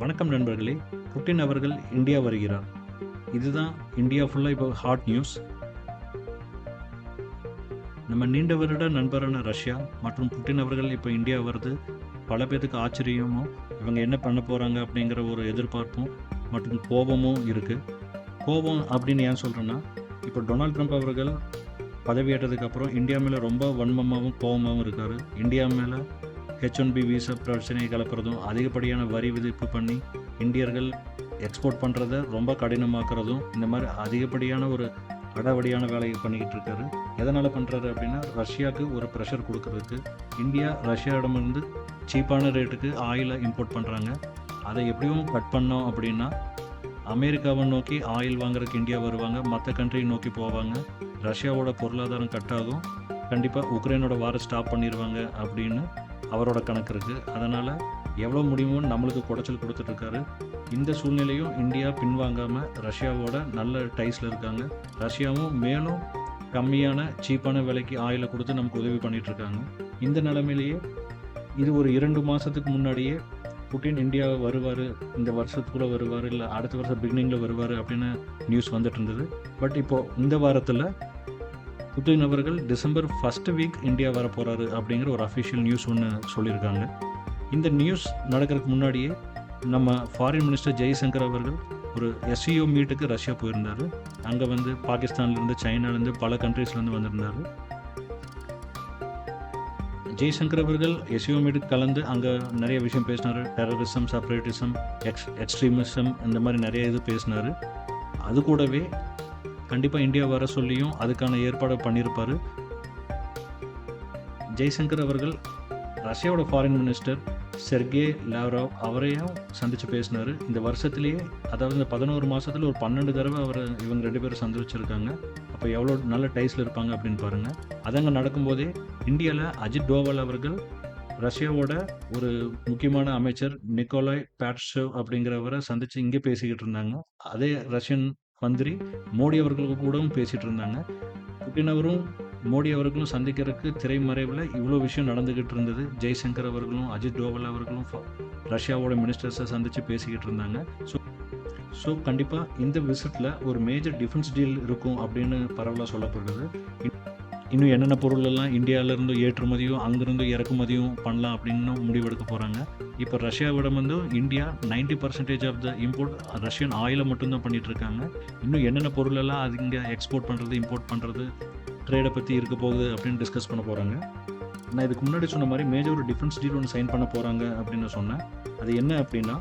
வணக்கம் நண்பர்களே. புட்டின் அவர்கள் இந்தியா வருகிறார். இதுதான் இந்தியா ஃபுல்லாக இப்போ ஹாட் நியூஸ் நம்ம நீண்ட வருட நண்பரான ரஷ்யா மற்றும் புட்டின் அவர்கள் இப்போ இந்தியா வருது. பல பேருக்கு ஆச்சரியமும் இவங்க என்ன பண்ண போகிறாங்க அப்படிங்கிற ஒரு எதிர்பார்ப்பும் மற்றும் கோபமும் இருக்குது கோபம் அப்படின்னு ஏன் சொல்கிறேன்னா இப்போ டொனால்ட் ட்ரம்ப் அவர்கள் பதவியேற்றதுக்கப்புறம் இந்தியா மேலே ரொம்ப வன்மமாகவும் கோபமாகவும் இருக்கார். இந்தியா மேலே ஹெச் ஒன் பி விசா பிரச்சனையை கலப்புறதும் அதிகப்படியான வரி விதிப்பு பண்ணி இந்தியர்கள் எக்ஸ்போர்ட் பண்ணுறத ரொம்ப கடினமாக்குறதும் இந்த மாதிரி அதிகப்படியான ஒரு அடாவடியான வேலையை பண்ணிக்கிட்டு இருக்காரு. எதனால் பண்ணுறாரு அப்படின்னா ரஷ்யாவுக்கு ஒரு ப்ரெஷர் கொடுக்கறதுக்கு. இந்தியா ரஷ்யாவிடமிருந்து சீப்பான ரேட்டுக்கு ஆயிலை இம்போர்ட் பண்ணுறாங்க அதை எப்படியும் கட் பண்ணோம் அப்படின்னா அமெரிக்காவை நோக்கி ஆயில் வாங்குறதுக்கு இந்தியா வருவாங்க. மற்ற கண்ட்ரியை நோக்கி போவாங்க. ரஷ்யாவோட பொருளாதாரம் கட் ஆகும். கண்டிப்பாக உக்ரைனோட வாரை ஸ்டாப் பண்ணிடுவாங்க அப்படின்னு அவரோட கணக்கு இருக்குது அதனால் எவ்வளோ முடியுமோ நம்மளுக்கு குடைச்சல் கொடுத்துட்ருக்காரு இந்த சூழ்நிலையும் இந்தியா பின்வாங்காமல் ரஷ்யாவோட நல்ல டைஸில் இருக்காங்க. ரஷ்யாவும் மேலும் கம்மியான சீப்பான விலைக்கு ஆயிலை கொடுத்து நமக்கு உதவி பண்ணிகிட்ருக்காங்க இந்த நிலமையிலேயே இது ஒரு இரண்டு மாதத்துக்கு முன்னாடியே புட்டின் இந்தியா வருவார் இந்த வருஷத்துக்குள்ளே வருவார் இல்லை அடுத்த வருஷம் பிகினிங்கில் வருவார் அப்படின்னு நியூஸ் வந்துட்டு இருந்தது. பட் இப்போது இந்த வாரத்தில் புதின் அவர்கள் டிசம்பர் ஃபர்ஸ்ட் வீக் இந்தியா வர போகிறாரு அப்படிங்கிற ஒரு அஃபிஷியல் நியூஸ் ஒன்று சொல்லியிருக்காங்க. இந்த நியூஸ் நடக்கிறதுக்கு முன்னாடியே நம்ம ஃபாரின் மினிஸ்டர் ஜெய்சங்கர் அவர்கள் ஒரு எஸ்சிஓ மீட்டுக்கு ரஷ்யா போயிருந்தார். அங்கே வந்து பாகிஸ்தான்லேருந்து சைனாலேருந்து பல கண்ட்ரீஸ்லேருந்து வந்திருந்தார். ஜெய்சங்கர் அவர்கள் எஸ்சிஓ மீட்டுக்கு கலந்து அங்கே நிறைய விஷயம் பேசினார். டெரரிசம் செப்பரேட்டிசம் எக்ஸ் எக்ஸ்ட்ரீமிசம் இந்த மாதிரி நிறைய இது பேசினார். அது கூடவே கண்டிப்பாக இந்தியா வர சொல்லியும் அதுக்கான ஏற்பாடு பண்ணியிருப்பார் ஜெய்சங்கர் அவர்கள் ரஷ்யாவோட ஃபாரின் மினிஸ்டர் செர்கே லாவ்ராவ் அவரையும் சந்தித்து பேசினார். இந்த வருஷத்துலேயே அதாவது இந்த பதினோரு மாதத்தில் ஒரு பன்னெண்டு தடவை அவர் இவங்க ரெண்டு பேரும் சந்திச்சிருக்காங்க. அப்போ எவ்வளோ நல்ல டைஸில் இருப்பாங்க அப்படின்னு பாருங்கள் அதங்க நடக்கும்போதே இந்தியாவில் அஜித் டோவல் அவர்கள் ரஷ்யாவோட ஒரு முக்கியமான அமைச்சர் நிக்கோலாய் பேட்ஷவ் அப்படிங்கிறவரை சந்தித்து இங்கே பேசிக்கிட்டு இருந்தாங்க. அதே ரஷ்யன் மந்திரி மோடி அவர்களுக்கு கூடவும் பேசிகிட்டு இருந்தாங்க. புட்டின் அவரும் மோடி அவர்களும் சந்திக்கிறதுக்கு திரைமறைவில் இவ்வளோ விஷயம் நடந்துக்கிட்டு இருந்தது. ஜெய்சங்கர் அவர்களும் அஜித் டோவல் அவர்களும் ரஷ்யாவோட மினிஸ்டர்ஸை சந்தித்து பேசிக்கிட்டு இருந்தாங்க. ஸோ ஸோ கண்டிப்பாக இந்த விசிட்டில் ஒரு மேஜர் டிஃபென்ஸ் டீல் இருக்கும் அப்படின்னு பரவலாக சொல்லப்படுறது இன்னும் என்னென்ன பொருளெல்லாம் இந்தியாவிலேருந்து ஏற்றுமதியும் அங்கேருந்து இறக்குமதியும் பண்ணலாம் அப்படின்னு முடிவெடுக்க போகிறாங்க இப்போ ரஷ்யாவிடம் வந்து India ninety percentage of the import Russian ஆயிலை மட்டும்தான் பண்ணிகிட்டு இருக்காங்க இன்னும் என்னென்ன பொருளெல்லாம் அது இங்கே எக்ஸ்போர்ட் பண்ணுறது இம்போர்ட் பண்ணுறது ட்ரேடை பற்றி இருக்க போகுது அப்படின்னு டிஸ்கஸ் பண்ண போகிறாங்க நான் இதுக்கு முன்னாடி சொன்ன மாதிரி மேஜர் ஒரு டிஃபென்ஸ் டீல் ஒன்று சைன் பண்ண போகிறாங்க அப்படின்னு சொன்னேன். அது என்ன அப்படின்னா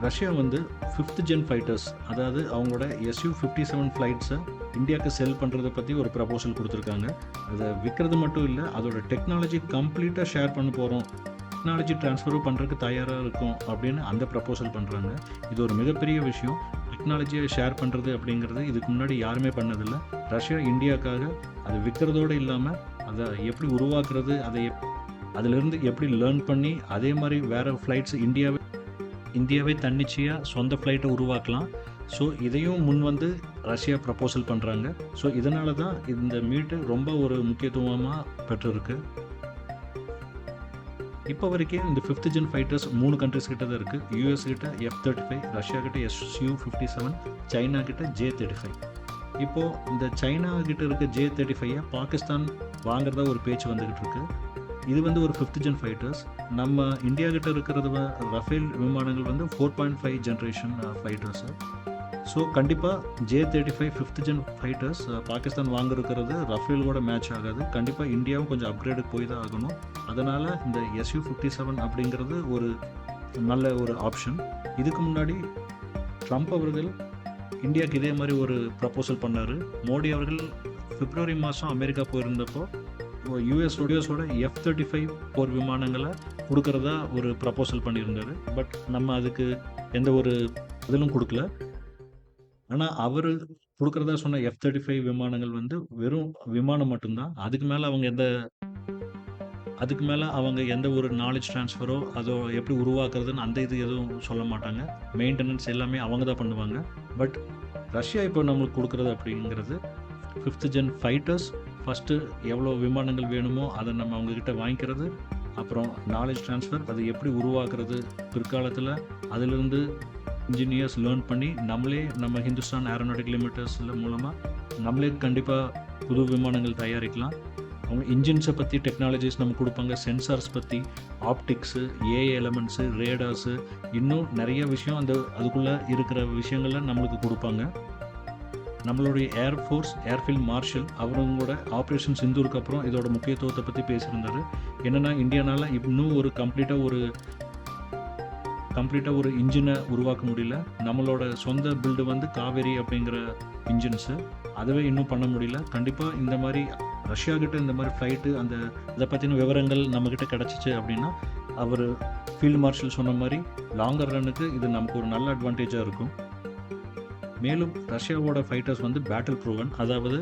ரஷ்யா வந்து ஃபிஃப்த் ஜென் ஃபைட்டர்ஸ் அதாவது அவங்களோட எஸ்யூ ஃபிஃப்டி செவன் ஃப்ளைட்ஸை இந்தியாவுக்கு செல் பண்ணுறதை பற்றி ஒரு ப்ரப்போசல் கொடுத்துருக்காங்க. அதை விற்கிறது மட்டும் இல்லை அதோட டெக்னாலஜி கம்ப்ளீட்டாக ஷேர் பண்ண போகிறோம் டெக்னாலஜி ட்ரான்ஸ்ஃபரும் பண்ணுறதுக்கு தயாராக இருக்கும் அப்படின்னு அந்த ப்ரப்போசல் பண்ணுறாங்க இது ஒரு மிகப்பெரிய விஷயம். டெக்னாலஜியை ஷேர் பண்ணுறது அப்படிங்கிறது இதுக்கு முன்னாடி யாருமே பண்ணதில்லை. ரஷ்யா இந்தியாவுக்காக அது விற்கிறதோடு இல்லாமல் அதை எப்படி உருவாக்குறது அதை எப் அதிலிருந்து எப்படி லேர்ன் பண்ணி அதே மாதிரி வேறு ஃப்ளைட்ஸ் இந்தியாவே இந்தியாவே தன்னிச்சையாக சொந்த ஃப்ளைட்டை உருவாக்கலாம். ஸோ இதையும் முன் வந்து ரஷ்யா ப்ரப்போசல் பண்ணுறாங்க ஸோ இதனால தான் இந்த மீட்டு ரொம்ப ஒரு முக்கியத்துவமாக பெற்றிருக்கு. இப்போ வரைக்கும் இந்த ஃபிஃப்த் ஜென் ஃபைட்டர்ஸ் மூணு கண்ட்ரிஸ் கிட்ட தான் இருக்குது யூஎஸ் கிட்ட எஃப் தேர்ட்டி ஃபைவ் ரஷ்யா கிட்ட எஸ்யூ ஃபிஃப்டி செவன் சைனா கிட்ட ஜே தேர்ட்டி ஃபைவ் இப்போது இந்த சைனா கிட்ட இருக்க ஜே தேர்ட்டி ஃபைவை பாகிஸ்தான் வாங்குறதா ஒரு பேச்சு வந்துக்கிட்டு இருக்கு. இது வந்து ஒரு ஃபிஃப்த் ஜென் ஃபைட்டர்ஸ் நம்ம இந்தியா கிட்ட இருக்கிறது ரஃபேல் விமானங்கள் வந்து four point five generation fighters so கண்டிப்பாக J thirty five fifth gen fighters Pakistan வாங்கிருக்கிறது கூட மேட்ச் ஆகாது. கண்டிப்பாக இந்தியாவும் கொஞ்சம் அப்கிரேடுக்கு போய் தான் ஆகணும். அதனால் இந்த எஸ்யூ ஃபிஃப்டி செவன் அப்படிங்கிறது ஒரு நல்ல ஒரு ஆப்ஷன் இதுக்கு முன்னாடி ட்ரம்ப் அவர்கள் இந்தியாவுக்கு இதே மாதிரி ஒரு ப்ரப்போசல் பண்ணார். மோடி அவர்கள் பிப்ரவரி மாதம் அமெரிக்கா போயிருந்தப்போ யூஎஸ் ஸ்டுடியோஸோட எஃப் தேர்ட்டி ஃபைவ் போர் விமானங்களை கொடுக்கறதா ஒரு ப்ரப்போசல் பண்ணியிருந்தார். பட் நம்ம அதுக்கு எந்த ஒரு இதிலும் கொடுக்கல. ஆனால் அவர் கொடுக்குறதா சொன்ன எஃப் தேர்ட்டி ஃபைவ் விமானங்கள் வந்து வெறும் விமானம் மட்டும்தான். அதுக்கு மேலே அவங்க எந்த அதுக்கு மேலே அவங்க எந்த ஒரு நாலேஜ் ட்ரான்ஸ்ஃபரோ அதோ எப்படி உருவாக்குறதுன்னு அந்த இது எதுவும் சொல்ல மாட்டாங்க. மெயின்டெனன்ஸ் எல்லாமே அவங்க தான் பண்ணுவாங்க. பட் ரஷ்யா இப்போ நம்மளுக்கு கொடுக்குறது அப்படிங்கிறது ஃபிஃப்த் ஜென் ஃபைட்டர்ஸ் ஃபஸ்ட்டு எவ்வளோ விமானங்கள் வேணுமோ அதை நம்ம அவங்கக்கிட்ட வாங்கிக்கிறது அப்புறம் நாலேஜ் ட்ரான்ஸ்ஃபர் அது எப்படி உருவாக்குறது பிற்காலத்தில் அதிலிருந்து இன்ஜினியர்ஸ் லேர்ன் பண்ணி நம்மளே நம்ம ஹிந்துஸ்தான் ஏரோநாட்டிக் லிமிட்டர்ஸில் மூலமாக நம்மளே கண்டிப்பாக புது விமானங்கள் தயாரிக்கலாம். அவங்க இன்ஜின்ஸை பற்றி டெக்னாலஜிஸ் நம்ம கொடுப்பாங்க. சென்சார்ஸ் பற்றி ஆப்டிக்ஸு ஏ எலமெண்ட்ஸு ரேடார்ஸு இன்னும் நிறைய விஷயம் அந்த அதுக்குள்ளே இருக்கிற விஷயங்கள்லாம் நம்மளுக்கு கொடுப்பாங்க. நம்மளுடைய ஏர் ஃபோர்ஸ் ஏர்ஃபீல்ட் மார்ஷல் அவங்களோட ஆப்ரேஷன் சிந்தூருக்கு அப்புறம் இதோட முக்கியத்துவத்தை பற்றி பேசியிருந்தாரு. என்னென்னா இந்தியானால இன்னும் ஒரு கம்ப்ளீட்டாக ஒரு கம்ப்ளீட்டாக ஒரு இன்ஜினை உருவாக்க முடியல. நம்மளோட சொந்த பில்டு வந்து காவேரி அப்படிங்கிற இன்ஜின்ஸு. அதுவே இன்னும் பண்ண முடியல. கண்டிப்பாக இந்த மாதிரி ரஷ்யாக்கிட்ட இந்த மாதிரி ஃப்ளைட்டு அந்த இதை பற்றின விவரங்கள் நம்மக்கிட்ட கிடச்சிச்சு அப்படின்னா அவர் ஃபீல்டு மார்ஷல் சொன்ன மாதிரி லாங்கர் ரன்னுக்கு இது நமக்கு ஒரு நல்ல அட்வான்டேஜாக இருக்கும். மேலும் ரஷ்யாவோட ஃபைட்டர்ஸ் வந்து பேட்டில் ப்ரூவன் அதாவது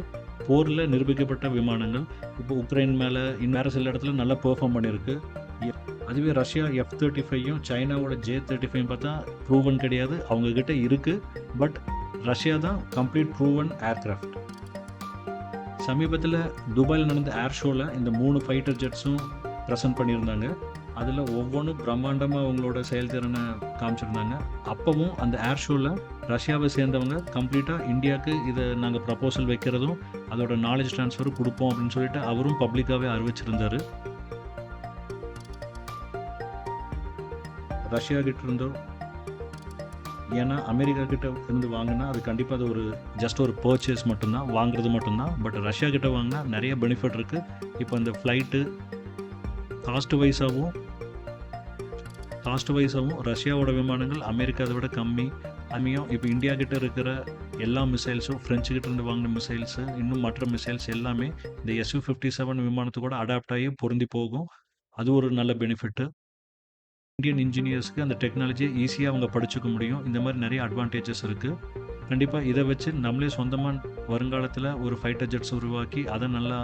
போரில் நிரூபிக்கப்பட்ட விமானங்கள். இப்போ உக்ரைன் மேலே இன்னும் வேறு சில இடத்துல நல்லா பெர்ஃபார்ம் பண்ணியிருக்கு. அதுவே ரஷ்யா எஃப் தேர்ட்டி ஃபைவும் சைனாவோட ஜே தேர்ட்டி ஃபைவ் பார்த்தா ப்ரூவன் கிடையாது. அவங்கக்கிட்ட இருக்குது பட் ரஷ்யா தான் கம்ப்ளீட் ப்ரூவன் ஏர்க்ராஃப்ட் சமீபத்தில் துபாயில் நடந்த ஏர் ஷோவில் இந்த மூணு ஃபைட்டர் ஜெட்ஸும் ப்ரெசென்ட் பண்ணியிருந்தாங்க. அதில் ஒவ்வொன்றும் பிரம்மாண்டமாக அவங்களோட செயல்திறனை காமிச்சிருந்தாங்க. அப்போவும் அந்த ஏர் ஷோவில் ரஷ்யாவை சேர்ந்தவங்க கம்ப்ளீட்டாக இந்தியாவுக்கு இதை நாங்கள் ப்ரப்போசல் வைக்கிறதும் அதோட நாலேஜ் ட்ரான்ஸ்ஃபரும் கொடுப்போம் அப்படின்னு சொல்லிட்டு அவரும் பப்ளிக்காகவே அறிவிச்சிருந்தார். ரஷ்யா கிட்ட இருந்தோ ஏன்னா அமெரிக்கா கிட்ட இருந்து வாங்கினா அது கண்டிப்பாக அது ஒரு ஜஸ்ட் ஒரு பர்ச்சேஸ் மட்டும்தான் வாங்குறது மட்டும்தான். பட் ரஷ்யா கிட்ட வாங்கினா நிறைய பெனிஃபிட் இருக்குது இப்போ இந்த ஃப்ளைட்டு காஸ்ட் வைஸாகவும் காஸ்ட் வைஸாகவும் ரஷ்யாவோட விமானங்கள் அமெரிக்காவை விட கம்மி. கம்மியும் இப்போ இந்தியா கிட்ட இருக்கிற எல்லா மிசைல்ஸும் ஃப்ரெஞ்சு கிட்ட இருந்து வாங்கின மிசைல்ஸு இன்னும் மற்ற மிசைல்ஸ் எல்லாமே இந்த எஸ்யூ ஃபிஃப்டி செவன் விமானத்துக்கூட அடாப்ட் ஆகி பொருந்தி போகும். அது ஒரு நல்ல பெனிஃபிட்டு இந்தியன் இன்ஜினியர்ஸ்க்கு அந்த டெக்னாலஜியை ஈஸியாக அவங்க படிச்சுக்க முடியும். இந்த மாதிரி நிறைய அட்வான்டேஜஸ் இருக்குது கண்டிப்பாக இதை வச்சு நம்மளே சொந்தமாக வருங்காலத்தில் ஒரு ஃபைட்டர் ஜெட்ஸ் உருவாக்கி அதை நல்லா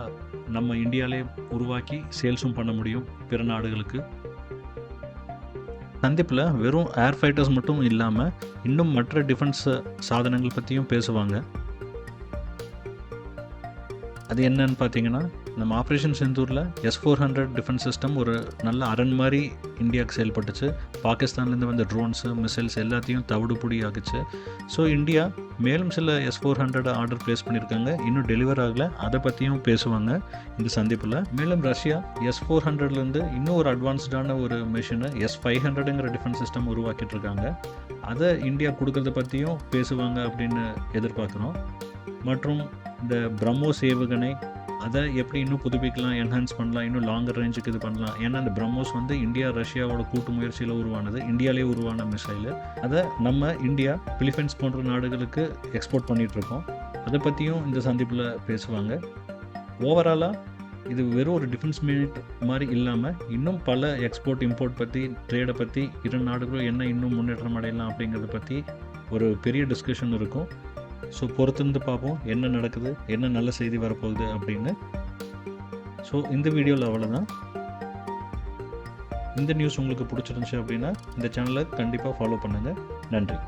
நம்ம இந்தியாவிலே உருவாக்கி சேல்ஸும் பண்ண முடியும் பிற நாடுகளுக்கு. சந்திப்பில் வெறும் ஏர் ஃபைட்டர்ஸ் மட்டும் இல்லாமல் இன்னும் மற்ற டிஃபென்ஸ் சாதனங்கள் பற்றியும் பேசுவாங்க. அது என்னன்னு பார்த்தீங்கன்னா நம்ம operation செந்தூரில் S four hundred defence system ஒரு நல்ல அரண் மாதிரி இந்தியாவுக்கு செயல்பட்டுச்சு. பாகிஸ்தான்லேருந்து வந்த ட்ரோன்ஸு மிசைல்ஸ் எல்லாத்தையும் தவிடுபுடி ஆகுச்சு ஸோ இந்தியா மேலும் சில S four hundred order place பண்ணியிருக்காங்க. இன்னும் டெலிவர் ஆகலை. அதை பற்றியும் பேசுவாங்க இந்த சந்திப்பில். மேலும் ரஷ்யா எஸ் ஃபோர் ஹண்ட்ரட்லேருந்து இன்னும் ஒரு அட்வான்ஸ்டான ஒரு மிஷினை எஸ் ஃபைவ் ஹண்ட்ரடுங்கிற டிஃபென்ஸ் சிஸ்டம் உருவாக்கிட்டு இருக்காங்க. அதை இந்தியா கொடுக்கறத பற்றியும் பேசுவாங்க அப்படின்னு எதிர்பார்க்குறோம். மற்றும் இந்த பிரம்மோ ஏவுகணை அதை எப்படி இன்னும் புதுப்பிக்கலாம் என்ஹான்ஸ் பண்ணலாம் இன்னும் லாங்கர் ரேஞ்சுக்கு இது பண்ணலாம். ஏன்னா அந்த பிரம்மோஸ் வந்து இந்தியா ரஷ்யாவோட கூட்டு முயற்சியில் உருவானது. இந்தியாவிலே உருவான மிசைல் அதை நம்ம இந்தியா பிலிப்பைன்ஸ் போன்ற நாடுகளுக்கு எக்ஸ்போர்ட் பண்ணிகிட்ருக்கோம் அதை பற்றியும் இந்த சந்திப்பில் பேசுவாங்க. ஓவராலாக இது வெறும் ஒரு டிஃபென்ஸ் மினிட் மாதிரி இல்லாமல் இன்னும் பல எக்ஸ்போர்ட் இம்போர்ட் பற்றி ட்ரேடை பற்றி இரு நாடுகளும் என்ன இன்னும் முன்னேற்றம் அடையலாம் அப்படிங்கிறத பற்றி ஒரு பெரிய டிஸ்கஷன் இருக்கும். ஸோ பொறுத்திருந்து பார்ப்போம். என்ன நடக்குது? என்ன நல்ல செய்தி வரப்போகுது அப்படின்னு. ஸோ இந்த வீடியோவில் அவ்வளோதான் இந்த நியூஸ் உங்களுக்கு பிடிச்சிருந்துச்சு அப்படின்னா இந்த சேனலை கண்டிப்பாக ஃபாலோ பண்ணுங்கள் நன்றி.